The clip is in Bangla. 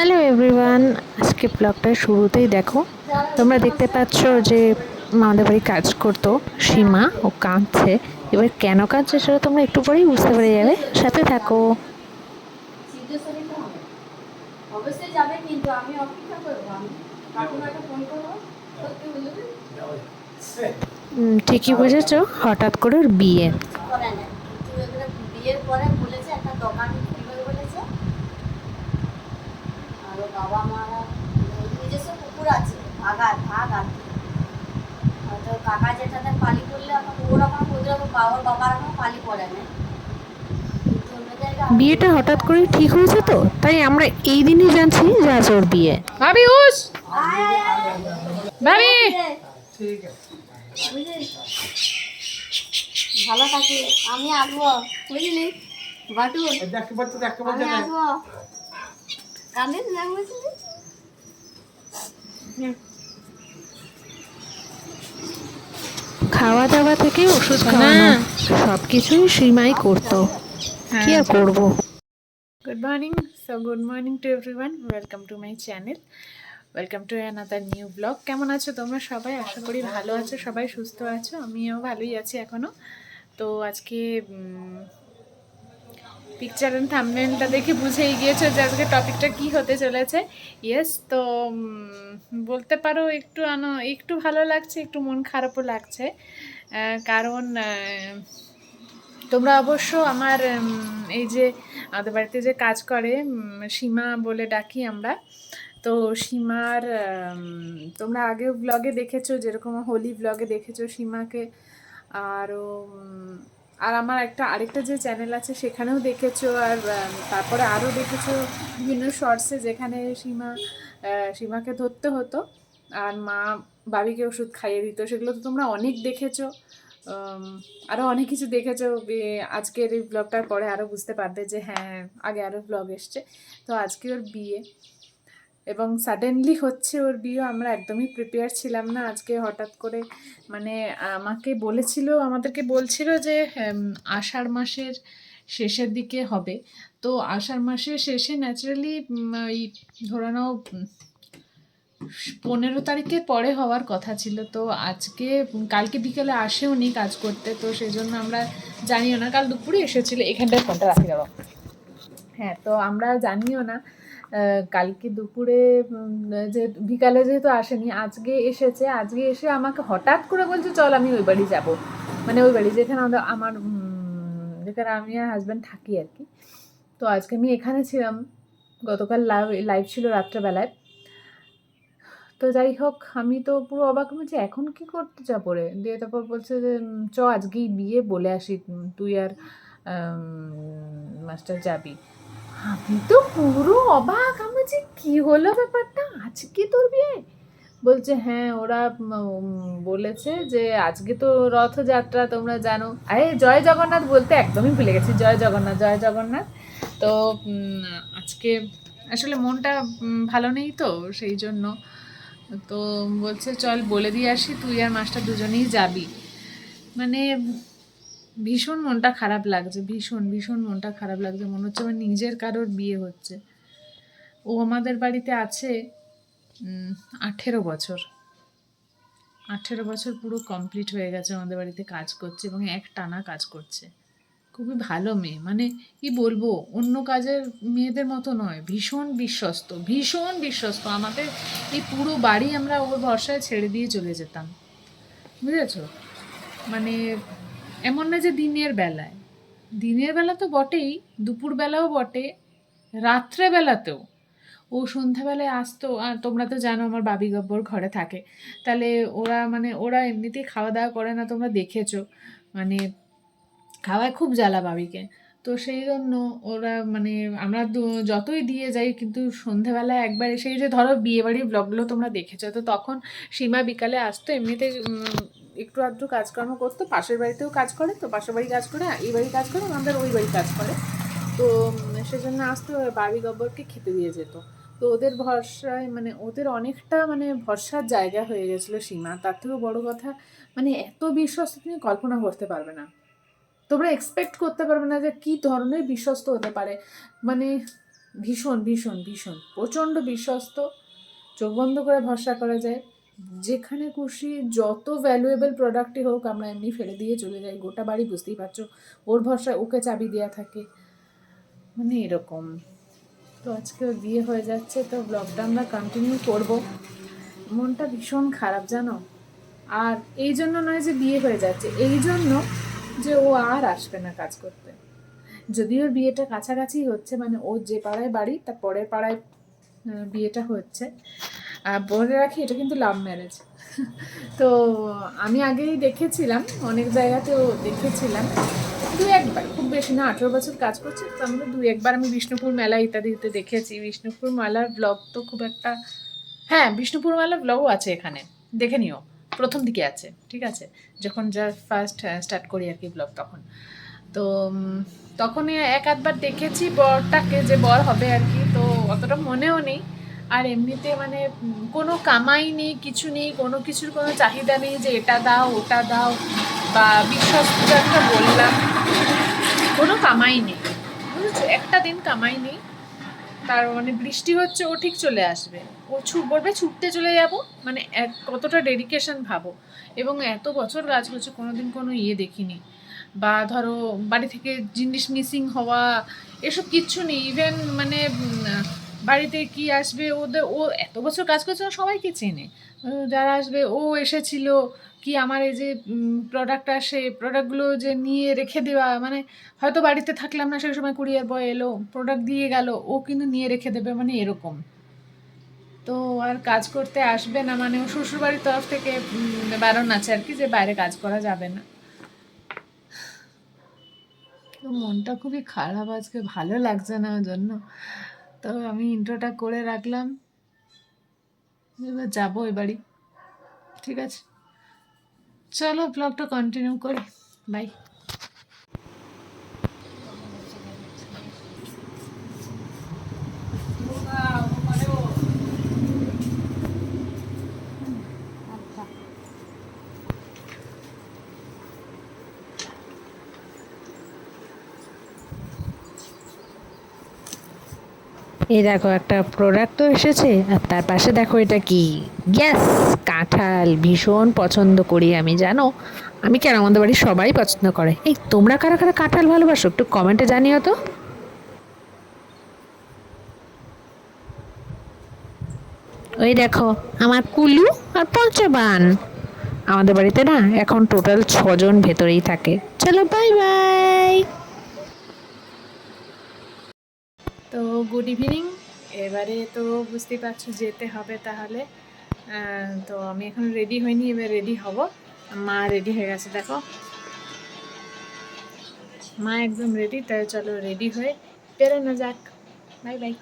হ্যালো এভরিওয়ান আজকে ব্লগটা শুরুতেই দেখো। তোমরা দেখতে পাচ্ছ যে আমাদের বাড়ি কাজ করতো সীমা ও কাঁদছে। এবার কেন কাঁদছে সেটা তোমরা একটু পরেই বুঝতে পেরে যাবে। সাথে থাকো। ঠিকই বুঝেছ হঠাৎ করে ওর বিয়ে। বিয়ের পরে বলেছে একটা দোকান খুলবে বলেছে আর ওর বাবা মারা নিজস্ব কুকুর আছে ভাগা ভাগ আর হয়তো কাকা যেটাতে পালি করলে এখন ওরকম ওদের বাবার বাবার এখন পালি করে না। বিয়েটা হঠাৎ করে ঠিক হয়েছে তো? তাই আমরা এই দিনই জানছি যে আজ ওর বিয়ে। ভাবি উস। ভাবি! ভালো থাকি আমি আসব বুঝলি? বাটু আমি আসব। না খাওয়া দাওয়া থেকে ওষুধ খাওয়ানো সব কিছুই সীমাই করতো। কি আর করব? Good morning so good morning to everyone welcome to my channel welcome to another new blog কেমন আছো তোমরা সবাই? আশা করি ভালো আছো সবাই সুস্থ আছো। আমিও ভালোই আছি এখনও তো আজকে পিকচার অ্যান্ড থামনেলটা দেখে বুঝেই গিয়েছো যে আজকে টপিকটা কি হতে চলেছে। ইয়েস তো বলতে পারো একটু আনো, একটু ভালো লাগছে, একটু মন খারাপও লাগছে। কারণ তোমরা অবশ্য আমার এই যে আমাদের বাড়িতে যে কাজ করে সীমা বলে ডাকি আমরা। তো সীমার তোমরা আগেও ব্লগে দেখেছ, যেরকম হোলি ব্লগে দেখেছ সীমাকে। আরও আর আমার একটা, আরেকটা যে চ্যানেল আছে সেখানেও দেখেছ আর তারপরে আরও দেখেছ বিভিন্ন শর্টসে যেখানে সীমা সীমাকে ধরতে হতো। আর মা বাবিকে ওষুধ খাইয়ে দিত, সেগুলো তো তোমরা অনেক দেখেছ। আরও অনেক কিছু দেখেছ। আজকের এই ব্লগটার পরে আরও বুঝতে পারবে যে হ্যাঁ আগে আরও ব্লগ এসছে। তো আজকে ওর বিয়ে। এবং সাডেনলি হচ্ছে ওর বিয়ে, আমরা একদমই প্রিপেয়ার ছিলাম না। আজকে হঠাৎ করে মানে আমাকে বলেছিল, আমাদেরকে বলছিল যে আষাঢ় মাসের শেষের দিকে হবে। তো আষাঢ় মাসের শেষে ন্যাচারালি ওই ধরে নাও, পনেরো তারিখের পরে হওয়ার কথা ছিল। তো আজকে, কালকে বিকেলে আসেও নি কাজ করতে, তো সেই জন্য আমরা জানিও না। কাল দুপুরে এসেছিল, এখানটায় ফোনটা রাখি দেবো হ্যাঁ তো আমরা জানিও না। কালকে দুপুরে যে বিকালে যেহেতু আসেনি, আজকে এসেছে, আজকে এসে আমাকে হঠাৎ করে বলছে, চল আমি ওই বাড়ি যাব। মানে ওই বাড়ি যেখানে আমাদের, আমার যেখানে আমি আর হাজব্যান্ড থাকি আর কি। তো আজকে আমি এখানে ছিলাম। গতকাল লাইভ লাইভ ছিল রাত্রেবেলায়। তো যাই হোক, আমি তো পুরো অবাক হয়েছি এখন কি করতে যা পরে দিয়ে তারপর বলছে যে চ, আজকেই বিয়ে বলে আসি তুই আর মাস্টার যাবি। আমি তো পুরো অবাক, আমি যে কি হলো ব্যাপারটা? আজকে তোর বিয়ে? বলছে হ্যাঁ ওরা বলেছে যে আজকে তো রথযাত্রা, তোমরা জানো। আরে, জয় জগন্নাথ বলতে একদমই ভুলে গেছি, জয় জগন্নাথ জয় জগন্নাথ। তো আজকে আসলে মনটা ভালো নেই তো, সেই জন্য। তো বলছে, চল বলে দিয়ে আসি, তুই আর মাস্টার দুজনেই যাবি। মানে ভীষণ মনটা খারাপ লাগছে, ভীষণ ভীষণ মনটা খারাপ লাগছে। মনে হচ্ছে আমার নিজের কারোর বিয়ে হচ্ছে। ও আমাদের বাড়িতে আছে আঠেরো বছর। আঠেরো বছর পুরো কমপ্লিট হয়ে গেছে, আমাদের বাড়িতে কাজ করছে এবং এক টানা কাজ করছে। খুবই ভালো মেয়ে। মানে কি বলব, অন্য কাজের মেয়েদের মতো নয়, ভীষণ বিশ্বস্ত ভীষণ বিশ্বস্ত। আমাদের এই পুরো বাড়ি আমরা ওর ভরসায় ছেড়ে দিয়ে চলে যেতাম। বুঝেছ? মানে এমন না যে দিনের বেলায়। দিনের বেলা তো বটেই দুপুরবেলাও বটে রাত্রেবেলাতেও ও সন্ধ্যাবেলায় আসতো তোমরা তো জানো আমার বাবি গব্বর ঘরে থাকে। তাহলে ওরা মানে ওরা এমনিতেই খাওয়া দাওয়া করে না, তোমরা দেখেছ। মানে খাওয়ায় খুব জ্বালা বাবিকে। তো সেই জন্য ওরা মানে আমরা যতই দিয়ে যাই, কিন্তু সন্ধেবেলায় একবার এসে যে ধরো বিয়েবাড়ির ব্লগগুলো তোমরা দেখেছ, তো তখন সীমা বিকালে আসতো, এমনিতে একটু আধটু কাজকর্ম করতো, পাশের বাড়িতেও কাজ করে তো, পাশের বাড়ি কাজ করে, এই বাড়ি কাজ করে, আমাদের ওই বাড়ি কাজ করে। তো সেজন্য আসতো বাবি গব্বরকে খেতে দিয়ে যেত। তো ওদের ভরসায় মানে ওদের অনেকটা মানে ভরসার জায়গা হয়ে গেছিল সীমা। তার থেকেও বড় কথা মানে এত বিশ্বস্ত তুমি কল্পনা করতে পারবে না। তোমরা এক্সপেক্ট করতে পারবে না যে কী ধরনের বিশ্বস্ত হতে পারে। মানে ভীষণ ভীষণ ভীষণ, প্রচণ্ড বিশ্বস্ত। চোখ বন্ধ করে ভরসা করা যায়। যেখানে খুশি যত ভ্যালুয়েবল প্রোডাক্টই হোক, আমরা এমনি ফেলে দিয়ে চলে যাই। গোটা বাড়ি বুঝতেই পারছ, ওর ভরসায় ওকে চাবি দেওয়া থাকে। মানে এরকম। তো আজকে ওর বিয়ে হয়ে যাচ্ছে, তো ব্লগটা আমরা কন্টিনিউ করব। মনটা ভীষণ খারাপ, জানো? আর এই জন্য নয় যে বিয়ে হয়ে যাচ্ছে, এই জন্য যে ও আর আসবে না কাজ করতে। যদিও বিয়েটা কাছাকাছি হচ্ছে মানে ওর যে পাড়ায় বাড়ি, তার পরের পাড়ায় বিয়েটা হচ্ছে। বলে রাখি, এটা কিন্তু লাভ ম্যারেজ তো আমি আগেই দেখেছিলাম, অনেক জায়গাতেও দেখেছিলাম। দু একবার, খুব বেশি না, আঠেরো বছর কাজ করছে মধ্যে দু একবার আমি বিষ্ণুপুর মেলা ইত্যাদিতে দেখেছি। বিষ্ণুপুর মেলার ব্লগ তো খুব একটা হ্যাঁ বিষ্ণুপুর মেলার ব্লগও আছে এখানে, দেখে নিও, প্রথম দিকে আছে, ঠিক আছে? যখন যা ফার্স্ট স্টার্ট করি আর কি ব্লগ তখন। তো তখন এক আধবার দেখেছি বরটাকে, যে বর হবে আর কি, তো অতটা মনেও নেই। আর এমনিতে মানে কোনো কামাই নেই, কিছু নেই, কোনো কিছুর কোনো চাহিদা নেই যে এটা দাও, ওটা দাও, বা বিশ্বাস একটা বললাম, কোনো কামাই নেই। বুঝেছ? একটা দিন কামাই নেই, তার মানে বৃষ্টি হচ্ছে, ও ঠিক চলে আসবে। ও ছুট বলবে ছুটতে চলে যাব মানে এক, কতটা ডেডিকেশন ভাবো। এবং এত বছর কাজ করছে, কোনোদিন কোনো ইয়ে দেখিনি। বা ধরো, বাড়ি থেকে জিনিস মিসিং হওয়া, এসব কিচ্ছু নেই। ইভেন মানে বাড়িতে কি আসবে? ওদের, ও এত বছর কাজ করছে সবাইকে চেনে। যারা আসবে, ও এসেছিল, কি আমার এই যে প্রোডাক্ট আসে প্রোডাক্টগুলো যে নিয়ে রেখে দেওয়া মানে হয়তো বাড়িতে থাকলাম না, সেই সময় কুরিয়ার বয় এলো প্রোডাক্ট দিয়ে গেল, ও কিন্তু নিয়ে রেখে দেবে মানে এরকম। তো আর কাজ করতে আসবে না মানে ও শ্বশুরবাড়ির তরফ থেকে বারণ আছে আর কি, যে বাইরে কাজ করা যাবে না। তো মনটা খুবই খারাপ আজকে, ভালো লাগছে না ওর জন্য। তো আমি ইন্ট্রোটা করে রাখলাম। এবার যাব এবারই ঠিক আছে? চলো ব্লগটা কন্টিনিউ করি। বাই এই দেখো একটা প্রোডাক্ট তো এসেছে, আর তার পাশে দেখো এটা কি? গ্যাস কাঁঠাল ভীষণ পছন্দ করি আমি, জানো? আমি কেন? আমাদের বাড়ির সবাই পছন্দ করে। এই, তোমরা কারা কারা কাঁঠাল ভালোবাসো? একটু কমেন্টে জানিও তো। ওই দেখো, আমার কুলু আর পঞ্চবান। আমাদের বাড়িতে না এখন টোটাল ছজন ভেতরেই থাকে। চলো বাই বাই তো গুড ইভিনিং। এবারে তো বুঝতে পারছ যেতে হবে তাহলে। তো আমি এখন রেডি হইনি, এবার রেডি হব। মা রেডি হয়ে গেছে, দেখো। মা একদম রেডি, তাই চলো রেডি হয়ে বেরোনো যাক। Bye bye.